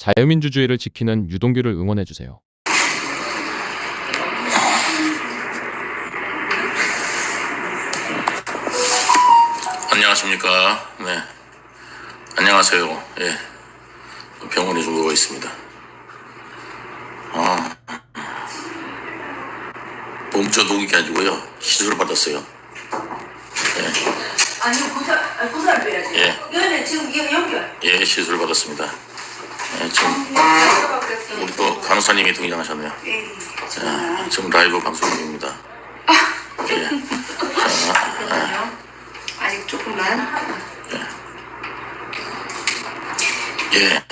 자유민주주의를 지키는 유동규를 응원해주세요. 안녕하십니까. 네. 안녕하세요. 예. 병원에 좀 누워 있습니다. 아. 몸져 녹이 아니고요. 시술을 받았어요. 아니 고사 아, 고사를 빼야지. 예. 이거는 지금 이거 여기야. 예, 시술을 받았습니다. 또 간호사님이 등장하셨네요. 에이, 자, 지금 라이브 방송 중입니다. 예. 잠깐만요. 아직 조금만. 예.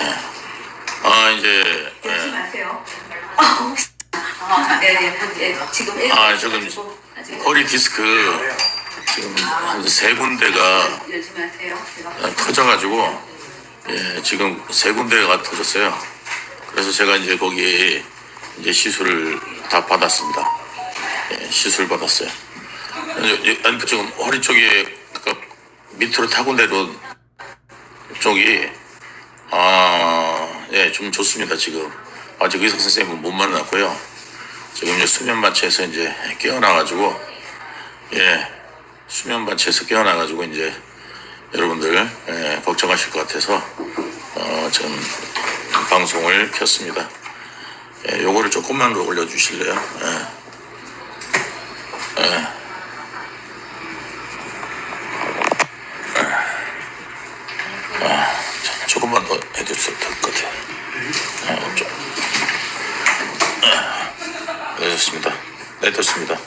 아, 이제, 열지 예. 마세요. 아, 아, 예, 예, 예, 지금 아, 지금 아직 허리 디스크 지금 한 세 군데가 열지 마세요. 제가 아, 터져가지고 예, 지금 세 군데가 터졌어요. 그래서 제가 이제 거기 이제 시술을 다 받았습니다. 예, 시술 받았어요. 예, 예, 아니 그 지금 허리 쪽에 그 밑으로 타군데도 쪽이 아 예 좀 좋습니다 지금 아직 의사 선생님은 못 만났고요. 지금 이제 수면 마취해서 이제 깨어나가지고 예 수면 마취해서 깨어나가지고 이제 여러분들 예, 걱정하실 것 같아서 어, 지금 방송을 켰습니다. 예, 요거를 조금만 더 올려주실래요? 예. 예. 아, 자, 조금만 더 해주셔도 될 것 같아요. 예, 좀. 예, 네, 됐습니다. 네, 됐습니다.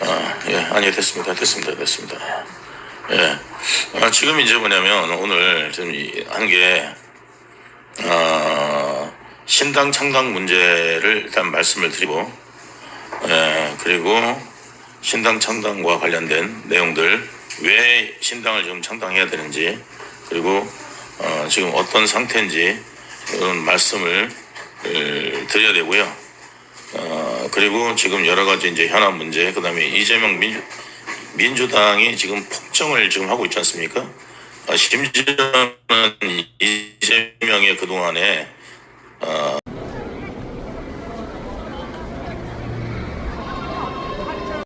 아, 예, 아니, 됐습니다. 됐습니다. 됐습니다. 예. 아, 지금 이제 뭐냐면 오늘 좀 하는 게, 아, 신당 창당 문제를 일단 말씀을 드리고, 예, 그리고 신당 창당과 관련된 내용들, 왜 신당을 지금 창당해야 되는지, 그리고 어, 지금 어떤 상태인지 그런 말씀을 에, 드려야 되고요. 어, 그리고 지금 여러 가지 이제 현안 문제, 그 다음에 이재명 민주, 민주당이 지금 폭정을 지금 하고 있지 않습니까? 아, 심지어는 이 재명의 그동안에 어,